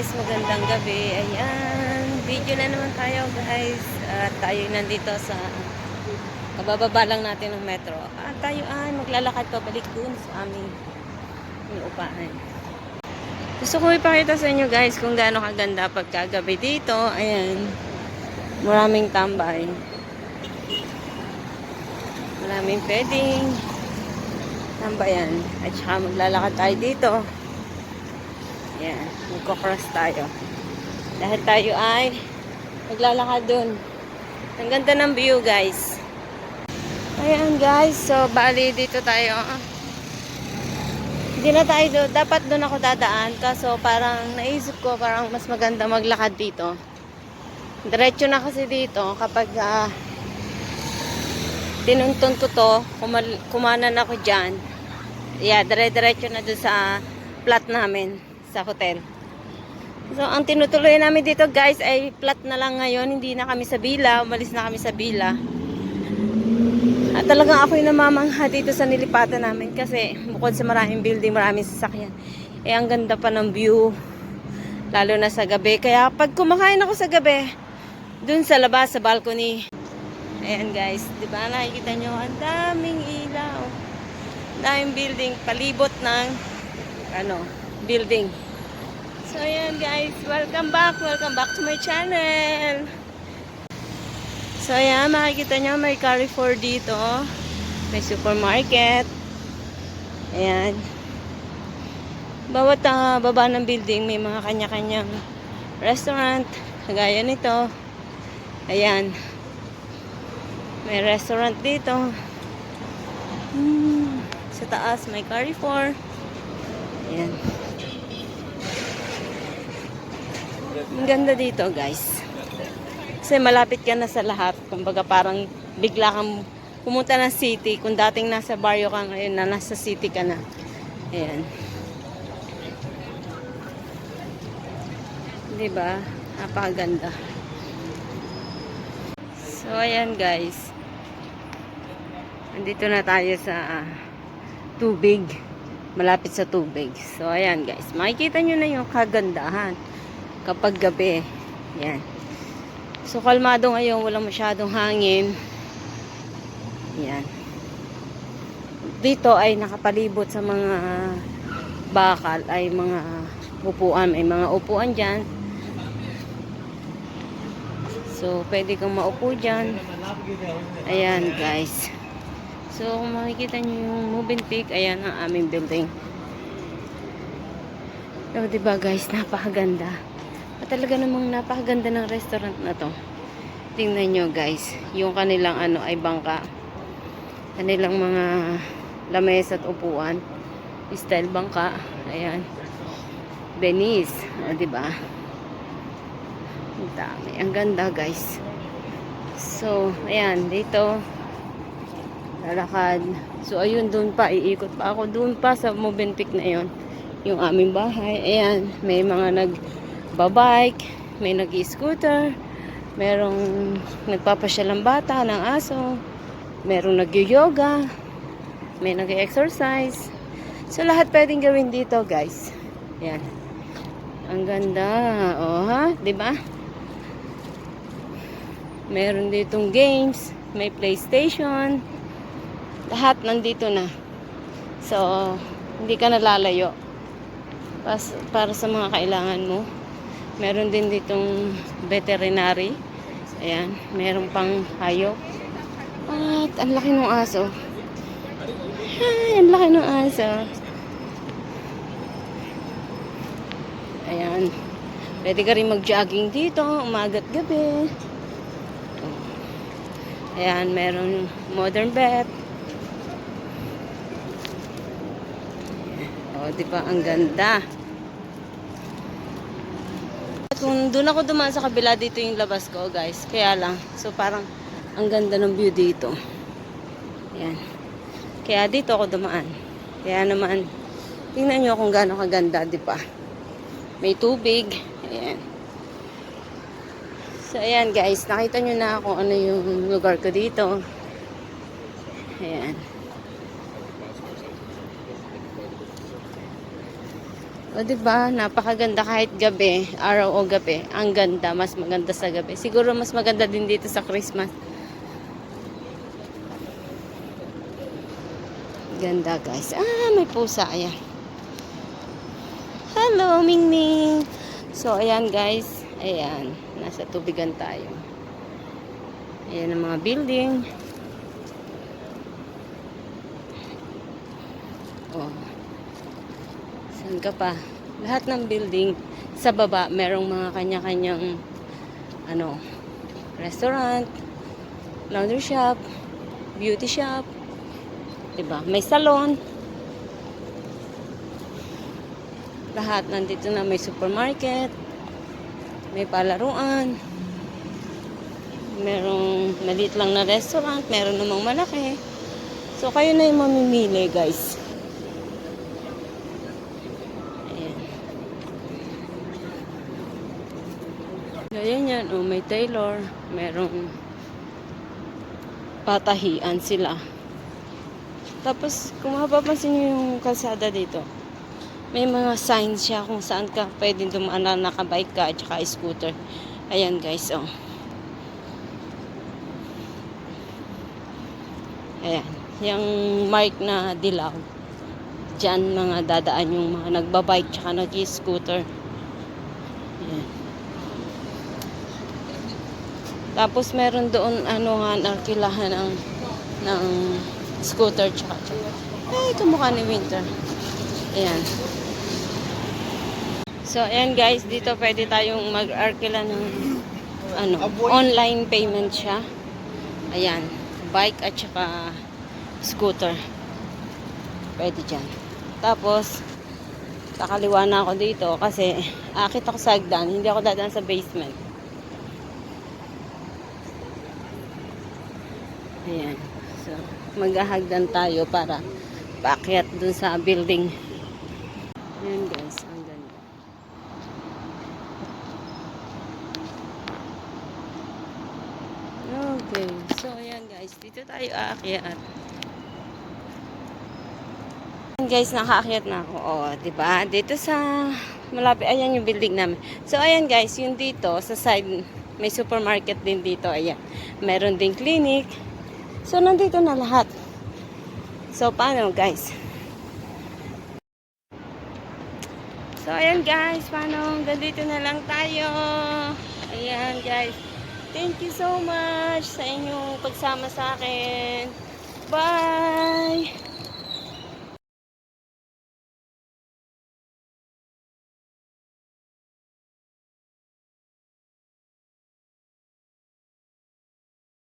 guys, magandang gabi. Ayan, video na naman tayo guys. At tayo nandito sa kabababa lang natin ng metro. At tayo ay maglalakad pabalik dun sa aming inuupahan. Gusto ko ipakita sa inyo guys kung gaano kaganda pagkagabi dito. Ayan, maraming tambay. Maraming pwedeng tambayan. At saka maglalakad tayo dito. Yan, magkocross tayo. Dahil tayo ay maglalakad dun. Ang ganda ng view, guys. Ayan, guys. So, bali dito tayo. Hindi na tayo doon. Dapat doon ako dadaan. Kaso, parang naisip ko, parang mas maganda maglakad dito. Diretso na kasi dito kapag ah, tinuntun ko to, kumanan ako dyan. Yeah, dire-diretso na doon sa plat namin sa hotel. So, ang tinutuloy namin dito guys ay plat na lang ngayon. Hindi na kami sa Bila. Umalis na kami sa Bila. At talagang ako'y namamangha dito sa nilipatan namin kasi bukod sa maraming building, maraming sasakyan. Eh, ang ganda pa ng view. Lalo na sa gabi. Kaya pag kumakain ako sa gabi, dun sa labas, sa balcony. Ayan guys, di ba nakikita nyo? Ang daming ilaw. Daming building. Palibot ng ano, building. So, ayan guys. Welcome back. Welcome back to my channel. So, ayan. Makikita nyo may Carrefour dito. May supermarket. Ayan. Bawat ah, baba ng building may mga kanya-kanyang restaurant. Kagaya nito. Ayan. May restaurant dito. Hmm. Sa taas may Carrefour. Ayan. Ang ganda dito, guys. Kasi malapit ka na sa lahat. Kumbaga parang bigla kang pumunta ng city. Kung dating nasa barrio ka ngayon na nasa city ka na. Ayan. Diba? Napakaganda. So, ayan guys. Andito na tayo sa tubig. Malapit sa tubig. So, ayan guys. Makikita nyo na yung kagandahan kapag gabi. Yan. So, kalmado ngayon. Walang masyadong hangin. Yan. Dito ay nakapalibot sa mga bakal ay mga upuan. May mga upuan dyan. So, pwede kang maupo dyan. Ayan, guys. So, kung makikita nyo yung moving peak, ayan ang aming building. So, diba guys, napakaganda. At talaga namang napakaganda ng restaurant na to. Tingnan nyo guys, yung kanilang ano ay bangka. Kanilang mga lamesa at upuan. Style bangka. Ayan. Venice. O, diba? Ang dami. Ang ganda guys. So, ayan. Dito, lalakad. So, ayun, doon pa. Iikot pa ako. Doon pa sa Movenpick na yon Yung aming bahay. Ayan. May mga nagbabike. May nag-scooter. Merong nagpapasyalang bata ng aso. Merong nag-yoga. May nag-exercise. So, lahat pwedeng gawin dito, guys. Ayan. Ang ganda. O, ha? 'Di ba? Meron ditong games, may PlayStation. Lahat nandito na. So, hindi ka nalalayo. Para sa mga kailangan mo. Meron din ditong veterinary. Ayan, meron pang hayop. At ang laki ng aso. Ay, ang laki ng aso. Ayan. Pwede ka rin mag-jogging dito, umagat gabi. Ayan, meron modern vet. O, di ba? Ang ganda. Kung doon ako dumaan sa kabila, dito yung labas ko, guys. Kaya lang. So, parang ang ganda ng view dito. Ayan. Kaya dito ako dumaan. Kaya naman, tingnan nyo kung gaano kaganda, di ba? May tubig. Ayan. So, ayan guys. Nakita nyo na kung ano yung lugar ko dito. Ayan. O, di ba? Napakaganda kahit gabi, araw o gabi. Ang ganda, mas maganda sa gabi. Siguro mas maganda din dito sa Christmas. Ganda, guys. Ah, may pusa. Ayan. Hello, Ming Ming. So, ayan, guys. Ayan. Nasa tubigan tayo. Ayan ang mga building. Oh. Saan ka pa? Lahat ng building sa baba, merong mga kanya-kanyang ano, restaurant, laundry shop, beauty shop, 'di ba? May salon. Lahat nandito na may supermarket, may palaruan, merong maliit lang na restaurant, meron namang malaki. So kayo na yung mamimili, guys. Ayan. Ayan yan, oh, may tailor, merong patahian sila. Tapos, kung mapapansin nyo yung kalsada dito, may mga signs siya kung saan ka pwedeng dumaan na nakabike ka at saka scooter. Ayan guys, oh. Ayan. Yung mark na dilaw. Diyan mga dadaan yung mga nagbabike tsaka nag-scooter. Tapos meron doon ano nga arkilahan ng ng scooter tsaka. Ay, kamukha ni Winter. Ayan. So, ayan guys, dito pwede tayong mag-arkila ng ano, online payment siya. Ayan, bike at saka scooter. Pwede dyan. Tapos, kakaliwa na ako dito kasi akit ako sa hagdan, hindi ako dadaan sa basement. Ayan. So, maghahagdan tayo para paakyat dun sa building. Ayan guys, ang ganda. Okay, so ayan guys, dito tayo aakyat. Ayan guys, nakaakyat na ako. O, ba? Dito sa malapit, ayan yung building namin. So ayan guys, yung dito sa side, may supermarket din dito. Ayan. Meron ding clinic. So nandito na lahat. So paano guys? So ayan guys, paano? Ganito na lang tayo. Ayan guys. Thank you so much sa inyong pagsama sa akin. Bye!